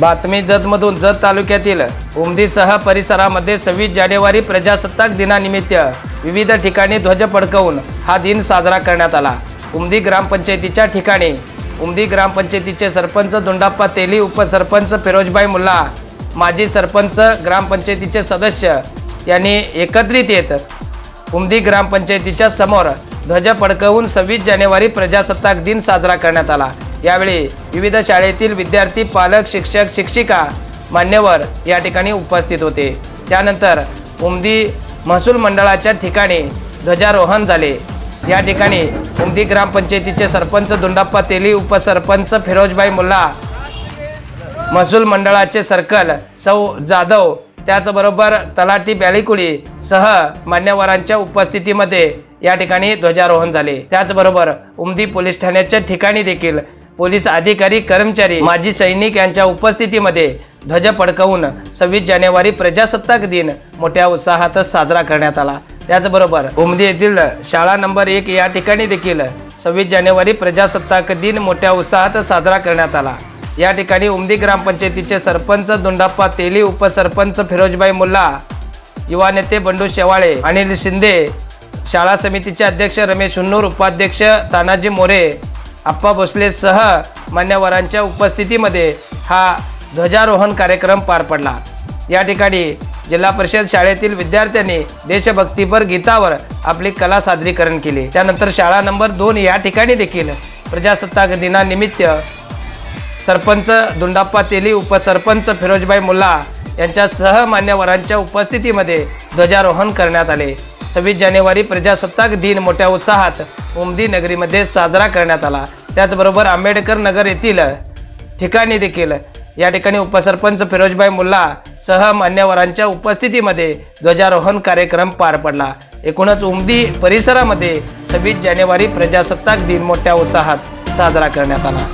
बातमी जतमधून जत तालुक्यातील उमदीसह परिसरामध्ये सव्वीस जानेवारी प्रजासत्ताक दिनानिमित्त विविध ठिकाणी ध्वज फडकवून हा दिन साजरा करण्यात आला. उमदी ग्रामपंचायतीच्या ठिकाणी उमदी ग्रामपंचायतीचे सरपंच दोंडाप्पा तेली उपसरपंच फिरोजबाई मुल्ला माजी सरपंच ग्रामपंचायतीचे सदस्य यांनी एकत्रित येत उमदी ग्रामपंचायतीच्या समोर ध्वज फडकवून सव्वीस जानेवारी प्रजासत्ताक दिन साजरा करण्यात आला. यावेळी विविध शाळेतील विद्यार्थी पालक शिक्षक शिक्षिका मान्यवर या ठिकाणी उपस्थित होते. त्यानंतर उमदी महसूल मंडळाच्या ठिकाणी ध्वजारोहण झाले. या ठिकाणी उमदी ग्रामपंचायतीचे सरपंच दुंडाप्पा तेली उपसरपंच फिरोजबाई मुल्ला महसूल मंडळाचे सर्कल सौ जाधव त्याचबरोबर तलाठी बॅलिकुळी सह मान्यवरांच्या उपस्थितीमध्ये या ठिकाणी ध्वजारोहण झाले. त्याचबरोबर उमदी पोलीस ठाण्याच्या ठिकाणी देखील पोलीस अधिकारी कर्मचारी माजी सैनिक यांच्या उपस्थितीमध्ये ध्वज फडकवून सव्वीस जानेवारी प्रजासत्ताक दिन मोठ्या उत्साहात साजरा करण्यात आला. त्याचबरोबर उमदी येथील शाळा नंबर एक या ठिकाणी देखील सव्वीस जानेवारी प्रजासत्ताक दिन मोठ्या उत्साहात साजरा करण्यात आला. या ठिकाणी उमदी ग्रामपंचायतीचे सरपंच दोंडाप्पा तेली उपसरपंच फिरोजबाई मुल्ला युवा नेते बंडू शेवाळे अनिल शिंदे शाळा समितीचे अध्यक्ष रमेश हुन्नूर उपाध्यक्ष तानाजी मोरे आप्पा भोसले सह मान्यवरांच्या उपस्थितीमध्ये हा ध्वजारोहण कार्यक्रम पार पडला. या ठिकाणी जिल्हा परिषद शाळेतील विद्यार्थ्यांनी देशभक्तीपर गीतावर आपली कला सादरीकरण केली. त्यानंतर शाळा नंबर दोन या ठिकाणी देखील प्रजासत्ताक दिनानिमित्त सरपंच दुंडाप्पा तेली उपसरपंच फिरोजबाई मुल्ला यांच्या सह मान्यवरांच्या उपस्थितीमध्ये ध्वजारोहण करण्यात आले. सव्वीस जानेवारी प्रजासत्ताक दिन मोठ्या उत्साहात उमदी नगरीमध्ये साजरा करण्यात आला. त्याचबरोबर आंबेडकर नगर येथील ठिकाणी देखील या ठिकाणी उपसरपंच फिरोजबाई मुल्ला सह मान्यवरांच्या उपस्थितीमध्ये ध्वजारोहण कार्यक्रम पार पडला. एकूणच उमदी परिसरामध्ये सव्वीस जानेवारी प्रजासत्ताक दिन मोठ्या उत्साहात साजरा करण्यात आला.